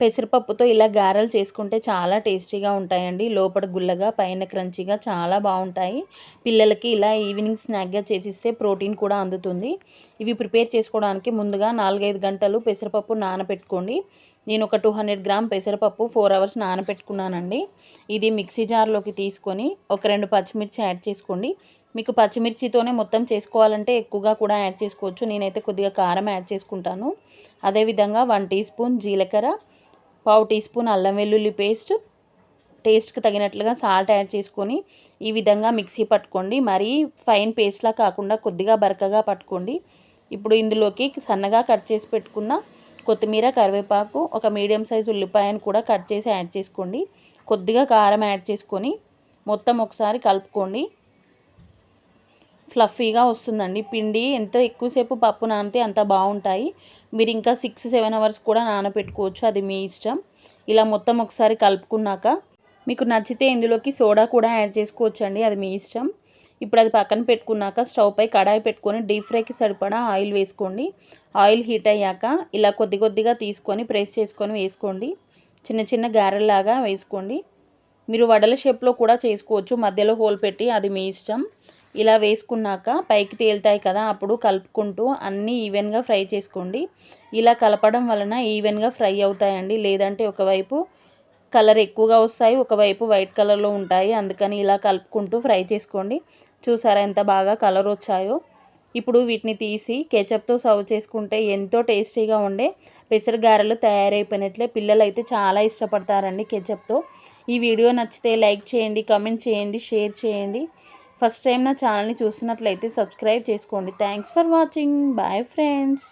పెసరపప్పుతో ఇలా గారెలు చేసుకుంటే చాలా టేస్టీగా ఉంటాయండి. లోపల గుల్లగా పైన క్రంచీగా చాలా బాగుంటాయి. పిల్లలకి ఇలా ఈవినింగ్ స్నాక్గా చేసిస్తే ప్రోటీన్ కూడా అందుతుంది. ఇవి ప్రిపేర్ చేసుకోవడానికి ముందుగా నాలుగైదు గంటలు పెసరపప్పు నానబెట్టుకోండి నేను ఒక టూ హండ్రెడ్ గ్రామ్ పెసరపప్పు ఫోర్ అవర్స్ నానబెట్టుకున్నానండి ఇది మిక్సీ జార్లోకి తీసుకొని ఒక రెండు పచ్చిమిర్చి యాడ్ చేసుకోండి. మీకు పచ్చిమిర్చితోనే మొత్తం చేసుకోవాలంటే ఎక్కువగా కూడా యాడ్ చేసుకోవచ్చు. నేనైతే కొద్దిగా కారం యాడ్ చేసుకుంటాను. అదేవిధంగా వన్ టీ స్పూన్ జీలకర్ర పావు టీ స్పూన్ అల్లం వెల్లుల్లి పేస్ట్. టేస్ట్కి తగినట్లుగా సాల్ట్ యాడ్ చేసుకొని ఈ విధంగా మిక్సీ పట్టుకోండి. మరీ ఫైన్ పేస్ట్లా కాకుండా కొద్దిగా బరకగా పట్టుకోండి. ఇప్పుడు ఇందులోకి సన్నగా కట్ చేసి పెట్టుకున్న కొత్తిమీర కరివేపాకు ఒక మీడియం సైజు ఉల్లిపాయను కూడా కట్ చేసి యాడ్ చేసుకోండి. కొద్దిగా కారం యాడ్ చేసుకొని మొత్తం ఒకసారి కలుపుకోండి. ఫ్లఫీగా వస్తుందండి. పిండి ఎంత ఎక్కువసేపు పప్పు నానితే అంత బాగుంటాయి. మీరు ఇంకా సిక్స్ సెవెన్ అవర్స్ కూడా నానబెట్టుకోవచ్చు అది మీ ఇష్టం. ఇలా మొత్తం ఒకసారి కలుపుకున్నాక మీకు నచ్చితే ఇందులోకి సోడా కూడా యాడ్ చేసుకోవచ్చు అండి అది మీ ఇష్టం. ఇప్పుడు అది పక్కన పెట్టుకున్నాక స్టవ్ పై కడాయి పెట్టుకొని డీప్ ఫ్రైకి సరిపడా ఆయిల్ వేసుకోండి. ఆయిల్ హీట్ అయ్యాక ఇలా కొద్ది కొద్దిగా తీసుకొని ప్రెస్ చేసుకొని వేసుకోండి. చిన్న చిన్న గారెల్లాగా వేసుకోండి. మీరు వడల షేప్లో కూడా చేసుకోవచ్చు. మధ్యలో హోల్ పెట్టి అది మీ ఇష్టం. ఇలా వేసుకున్నాక పైకి తేలుతాయి కదా అప్పుడు కలుపుకుంటూ అన్నీ ఈవెన్గా ఫ్రై చేసుకోండి. ఇలా కలపడం వలన ఈవెన్గా ఫ్రై అవుతాయండి. లేదంటే ఒకవైపు కలర్ ఎక్కువగా వస్తాయి ఒకవైపు వైట్ కలర్లో ఉంటాయి. అందుకని ఇలా కలుపుకుంటూ ఫ్రై చేసుకోండి. చూసారా ఎంత బాగా కలర్ వచ్చాయో. ఇప్పుడు వీటిని తీసి కెచప్తో సర్వ్ చేసుకుంటే ఎంతో టేస్టీగా ఉండే పెసరగారెలు తయారైపోయినట్లే పిల్లలు అయితే చాలా ఇష్టపడతారండి కెచప్తో. ఈ వీడియో నచ్చితే లైక్ చేయండి కమెంట్ చేయండి షేర్ చేయండి. ఫస్ట్ టైం నా ఛానల్ని చూస్తున్నట్లయితే సబ్స్క్రైబ్ చేసుకోండి. Thanks for watching. Bye friends.